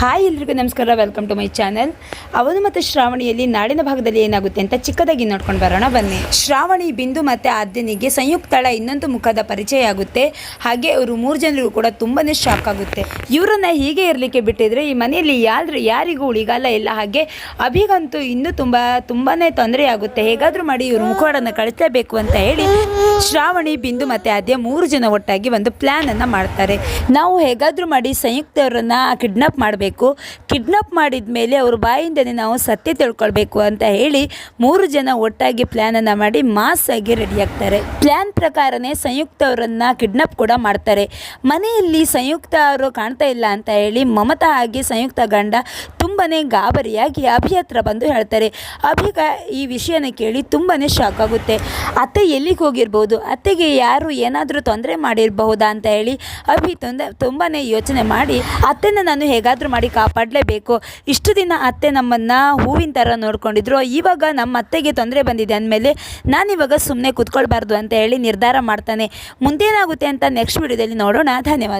Hi ಎಲ್ರಿಗೂ ನಮಸ್ಕಾರ welcome to my channel ಅವನು ಮತ್ತು ಶ್ರಾವಣಿಯಲ್ಲಿ ನಾಡಿನ ಭಾಗದಲ್ಲಿ ಏನಾಗುತ್ತೆ ಅಂತ ಚಿಕ್ಕದಾಗಿ ನೋಡ್ಕೊಂಡು ಬರೋಣ, ಬನ್ನಿ. ಶ್ರಾವಣಿ ಬಿಂದು ಮತ್ತು ಆದ್ಯನಿಗೆ ಸಂಯುಕ್ತಳ ಇನ್ನೊಂದು ಮುಖದ ಪರಿಚಯ ಆಗುತ್ತೆ. ಹಾಗೆ ಅವರು ಮೂರು ಜನರಿಗೂ ಕೂಡ ತುಂಬಾ ಶಾಕ್ ಆಗುತ್ತೆ. ಇವರನ್ನ ಹೀಗೆ ಇರಲಿಕ್ಕೆ ಬಿಟ್ಟಿದ್ರೆ ಈ ಮನೆಯಲ್ಲಿ ಯಾರು ಯಾರಿಗೂ ಉಳಿಗಾಲ ಇಲ್ಲ. ಹಾಗೆ ಅಭಿಗಂತೂ ಇನ್ನೂ ತುಂಬ ತುಂಬಾ ತೊಂದರೆ ಆಗುತ್ತೆ. ಹೇಗಾದರೂ ಮಾಡಿ ಇವರು ಮುಖವಾಡನ್ನು ಕಳಿಸಲೇಬೇಕು ಅಂತ ಹೇಳಿ ಶ್ರಾವಣಿ ಬಿಂದು ಮತ್ತು ಆದ್ಯ ಮೂರು ಜನ ಒಟ್ಟಾಗಿ ಒಂದು ಪ್ಲ್ಯಾನನ್ನು ಮಾಡ್ತಾರೆ. ನಾವು ಹೇಗಾದರೂ ಮಾಡಿ ಸಂಯುಕ್ತವರನ್ನು ಕಿಡ್ನಾಪ್ ಮಾಡಬೇಕು. ಕಿಡ್ನಾಪ್ ಮಾಡಿದ ಮೇಲೆ ಅವ್ರ ಬಾಯಿಂದನೇ ನಾವು ಸತ್ಯ ತಿಳ್ಕೊಳ್ಬೇಕು ಅಂತ ಹೇಳಿ ಮೂರು ಜನ ಒಟ್ಟಾಗಿ ಪ್ಲ್ಯಾನನ್ನು ಮಾಡಿ ಮಾಸ್ ಆಗಿ ರೆಡಿ ಆಗ್ತಾರೆ. ಪ್ಲ್ಯಾನ್ ಪ್ರಕಾರನೇ ಸಂಯುಕ್ತ ಅವರನ್ನು ಕಿಡ್ನಾಪ್ ಕೂಡ ಮಾಡ್ತಾರೆ. ಮನೆಯಲ್ಲಿ ಸಂಯುಕ್ತ ಅವರು ಕಾಣ್ತಾ ಇಲ್ಲ ಅಂತ ಹೇಳಿ ಮಮತಾ ಆಗಿ ಸಂಯುಕ್ತ ಗಂಡ ತುಂಬನೇ ಗಾಬರಿಯಾಗಿ ಅಭಿ ಹತ್ರ ಬಂದು ಹೇಳ್ತಾರೆ. ಅಭಿಗ ಈ ವಿಷಯನ ಕೇಳಿ ತುಂಬನೇ ಶಾಕ್ ಆಗುತ್ತೆ. ಅತ್ತೆ ಎಲ್ಲಿಗೆ ಹೋಗಿರ್ಬೋದು? ಅತ್ತೆಗೆ ಯಾರು ಏನಾದರೂ ತೊಂದರೆ ಮಾಡಿರಬಹುದಾ ಅಂತ ಹೇಳಿ ಅಭಿ ತೊಂದ ತುಂಬಾ ಯೋಚನೆ ಮಾಡಿ ಅತ್ತೆನ ನಾನು ಹೇಗಾದರೂ ಮಾಡಿ ಕಾಪಾಡಲೇಬೇಕು. ಇಷ್ಟು ದಿನ ಅತ್ತೆ ನಮ್ಮನ್ನು ಹೂವಿನ ಥರ ನೋಡ್ಕೊಂಡಿದ್ರು. ಇವಾಗ ನಮ್ಮ ಅತ್ತೆಗೆ ತೊಂದರೆ ಬಂದಿದೆ ಅಂದಮೇಲೆ ನಾನಿವಾಗ ಸುಮ್ಮನೆ ಕೂತ್ಕೊಳ್ಬಾರ್ದು ಅಂತ ಹೇಳಿ ನಿರ್ಧಾರ ಮಾಡ್ತಾನೆ. ಮುಂದೇನಾಗುತ್ತೆ ಅಂತ ನೆಕ್ಸ್ಟ್ ವಿಡಿಯೋದಲ್ಲಿ ನೋಡೋಣ. ಧನ್ಯವಾದ.